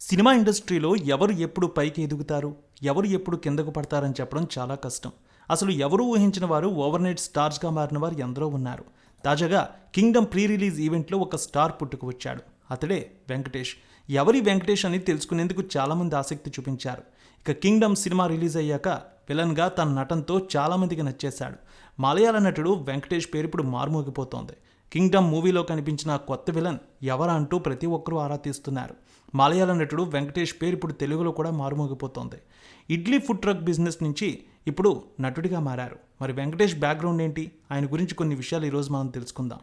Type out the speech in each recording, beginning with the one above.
Cinema ఇండస్ట్రీలో ఎవరు ఎప్పుడు పైకి ఎదుగుతారు? ఎవరు ఎప్పుడు కిందకు పడతారని చెప్పడం చాలా కష్టం. అసలు ఎవరు ఊహించిన వారు ఓవర్ నైట్ స్టార్స్గా మారిన వారు ఎందరో ఉన్నారు. తాజాగా కింగ్డమ్ ప్రీ రిలీజ్ ఈవెంట్లో ఒక స్టార్ పుట్టుకు వచ్చాడు. అతడే వెంకటేష్. ఎవరి వెంకటేష్ అని తెలుసుకునేందుకు చాలామంది ఆసక్తి చూపించారు. ఇక కింగ్డమ్ సినిమా రిలీజ్ అయ్యాక విలన్గా తన నటనతో చాలామందికి నచ్చేశాడు. మలయాళ నటుడు వెంకటేష్ పేరు ఇప్పుడు మారుమోగిపోతోంది. కింగ్డమ్ మూవీలో కనిపించిన కొత్త విలన్ ఎవరా అంటూ ప్రతి ఒక్కరూ ఆరా తీస్తున్నారు. మలయాళ నటుడు వెంకటేష్ పేరు ఇప్పుడు తెలుగులో కూడా మారుమోగిపోతోంది. ఇడ్లీ ఫుడ్ ట్రక్ బిజినెస్ నుంచి ఇప్పుడు నటుడిగా మారారు. మరి వెంకటేష్ బ్యాక్గ్రౌండ్ ఏంటి? ఆయన గురించి కొన్ని విషయాలు ఈరోజు మనం తెలుసుకుందాం.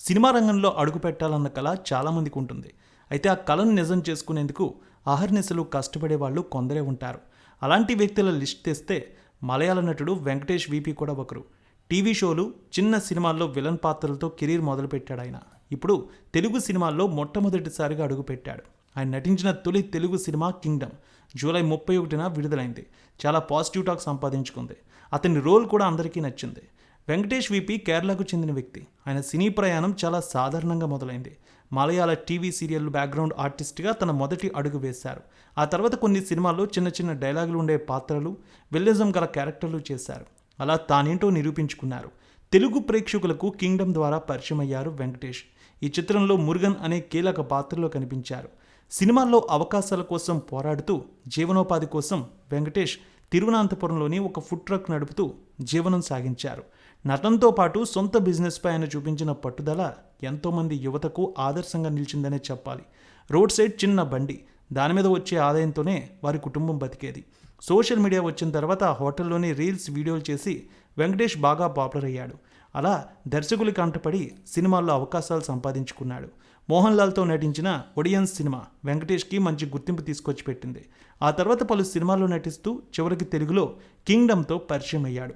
సినిమా రంగంలో అడుగు పెట్టాలన్న కళ చాలామందికి ఉంటుంది. అయితే ఆ కళను నిజం చేసుకునేందుకు అహర్నిశలు కష్టపడే వాళ్ళు కొందరే ఉంటారు. అలాంటి వ్యక్తుల లిస్ట్ తెస్తే మలయాళ నటుడు వెంకటేష్ వీపీ కూడా ఒకరు. టీవీ షోలు చిన్న సినిమాల్లో విలన్ పాత్రలతో కెరీర్ మొదలుపెట్టాడు ఆయన. ఇప్పుడు తెలుగు సినిమాల్లో మొట్టమొదటిసారిగా అడుగుపెట్టాడు. ఆయన నటించిన తొలి తెలుగు సినిమా కింగ్డమ్ జూలై ముప్పై ఒకటిన విడుదలైంది. చాలా పాజిటివ్ టాక్ సంపాదించుకుంది. అతని రోల్ కూడా అందరికీ నచ్చింది. వెంకటేష్ విపి కేరళకు చెందిన వ్యక్తి. ఆయన సినీ ప్రయాణం చాలా సాధారణంగా మొదలైంది. మలయాళ టీవీ సీరియల్ బ్యాక్గ్రౌండ్ ఆర్టిస్ట్గా తన మొదటి అడుగు వేశారు. ఆ తర్వాత కొన్ని సినిమాల్లో చిన్న చిన్న డైలాగులు ఉండే పాత్రలు విల్లిజం గల క్యారెక్టర్లు చేశారు. అలా తానేంటో నిరూపించుకున్నారు. తెలుగు ప్రేక్షకులకు కింగ్డమ్ ద్వారా పరిచయం అయ్యారు వెంకటేష్. ఈ చిత్రంలో మురుగన్ అనే కీలక పాత్రలో కనిపించారు. సినిమాల్లో అవకాశాల కోసం పోరాడుతూ జీవనోపాధి కోసం వెంకటేష్ తిరువనంతపురంలోని ఒక ఫుడ్ ట్రక్ నడుపుతూ జీవనం సాగించారు. నటనతో పాటు సొంత బిజినెస్పై ఆయన చూపించిన పట్టుదల ఎంతోమంది యువతకు ఆదర్శంగా నిలిచిందనే చెప్పాలి. రోడ్ సైడ్ చిన్న బండి దాని మీద వచ్చే ఆదాయంతోనే వారి కుటుంబం బతికేది. సోషల్ మీడియా వచ్చిన తర్వాత హోటల్లోనే రీల్స్ వీడియోలు చేసి వెంకటేష్ బాగా పాపులర్ అయ్యాడు. అలా దర్శకులు కంటపడి సినిమాల్లో అవకాశాలు సంపాదించుకున్నాడు. మోహన్ లాల్తో నటించిన ఒడియన్స్ సినిమా వెంకటేష్కి మంచి గుర్తింపు తీసుకొచ్చి పెట్టింది. ఆ తర్వాత పలు సినిమాల్లో నటిస్తూ చివరికి తెలుగులో కింగ్డమ్తో పరిచయం అయ్యాడు.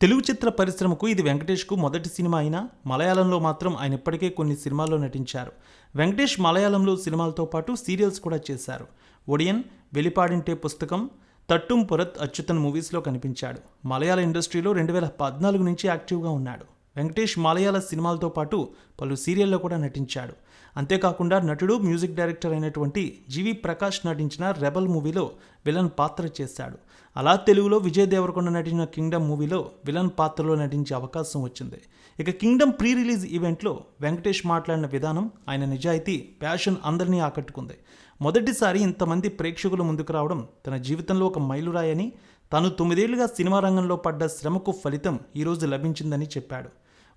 తెలుగు చిత్ర పరిశ్రమకు ఇది వెంకటేష్కు మొదటి సినిమా అయినా మలయాళంలో మాత్రం ఆయన ఇప్పటికే కొన్ని సినిమాల్లో నటించారు. వెంకటేష్ మలయాళంలో సినిమాలతో పాటు సీరియల్స్ కూడా చేశారు. ఒడియన్ వెలిపాడింటే పుస్తకం తట్టుం పురత్ అచ్యుతన్ మూవీస్లో కనిపించాడు. మలయాళ ఇండస్ట్రీలో రెండు వేల పద్నాలుగు నుంచి యాక్టివ్గా ఉన్నాడు. వెంకటేష్ మలయాళ సినిమాలతో పాటు పలు సీరియల్లో కూడా నటించాడు. అంతేకాకుండా నటుడు మ్యూజిక్ డైరెక్టర్ అయినటువంటి జీవి ప్రకాష్ నటించిన రెబల్ మూవీలో విలన్ పాత్ర చేశాడు. అలా తెలుగులో విజయ్ దేవరకొండ నటించిన కింగ్డమ్ మూవీలో విలన్ పాత్రలో నటించే అవకాశం వచ్చింది. ఇక కింగ్డమ్ ప్రీ రిలీజ్ ఈవెంట్లో వెంకటేష్ మాట్లాడిన విధానం ఆయన నిజాయితీ ప్యాషన్ అందరినీ ఆకట్టుకుంది. మొదటిసారి ఇంతమంది ప్రేక్షకుల ముందుకు రావడం తన జీవితంలో ఒక మైలురాయని తాను తొమ్మిదేళ్ళుగా సినిమా రంగంలో పడ్డ శ్రమకు ఫలితం ఈరోజు లభించిందని చెప్పాడు.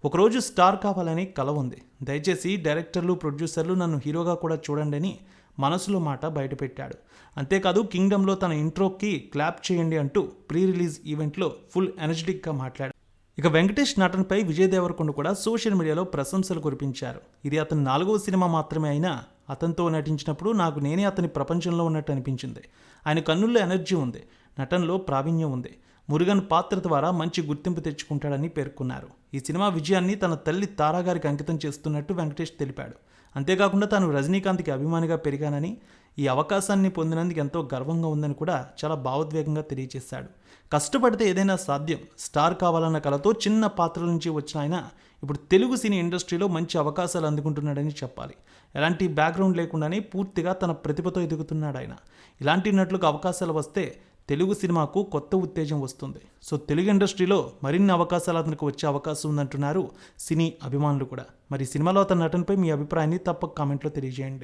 ఒకరోజు స్టార్ కావాలని కల ఉంది. దయచేసి డైరెక్టర్లు ప్రొడ్యూసర్లు నన్ను హీరోగా కూడా చూడండి అని మనసులో మాట బయటపెట్టాడు. అంతేకాదు కింగ్డమ్లో తన ఇంట్రోకి క్లాప్ చేయండి అంటూ ప్రీ రిలీజ్ ఈవెంట్లో ఫుల్ ఎనర్జెటిక్గా మాట్లాడాడు. ఇక వెంకటేష్ నటనపై విజయ్ దేవరకొండ కూడా సోషల్ మీడియాలో ప్రశంసలు కురిపించారు. ఇది అతని నాలుగవ సినిమా మాత్రమే అయినా అతనితో నటించినప్పుడు నాకు నేనే అతని ప్రపంచంలో ఉన్నట్టు అనిపించింది. ఆయన కన్నుల్లో ఎనర్జీ ఉంది. నటనలో ప్రావీణ్యం ఉంది. మురుగన్ పాత్ర ద్వారా మంచి గుర్తింపు తెచ్చుకుంటాడని పేర్కొన్నారు. ఈ సినిమా విజయాన్ని తన తల్లి తారాగారికి అంకితం చేస్తున్నట్టు వెంకటేష్ తెలిపాడు. అంతేకాకుండా తాను రజనీకాంత్కి అభిమానిగా పెరిగానని ఈ అవకాశాన్ని పొందినందుకు ఎంతో గర్వంగా ఉందని కూడా చాలా భావోద్వేగంగా తెలియజేశాడు. కష్టపడితే ఏదైనా సాధ్యం స్టార్ కావాలన్న కలతో చిన్న పాత్రల నుంచి వచ్చిన ఆయన ఇప్పుడు తెలుగు సినీ ఇండస్ట్రీలో మంచి అవకాశాలు అందుకుంటున్నాడని చెప్పాలి. ఎలాంటి బ్యాక్గ్రౌండ్ లేకుండానే పూర్తిగా తన ప్రతిభతో ఎదుగుతున్నాడు ఆయన. ఇలాంటి నటులకు అవకాశాలు వస్తే తెలుగు సినిమాకు కొత్త ఉత్తేజం వస్తుంది. సో తెలుగు ఇండస్ట్రీలో మరిన్ని అవకాశాలు అతనికి వచ్చే అవకాశం ఉందంటున్నారు సినీ అభిమానులు కూడా. మరి సినిమాలో అతని నటనపై మీ అభిప్రాయాన్ని తప్పక కామెంట్లో తెలియజేయండి.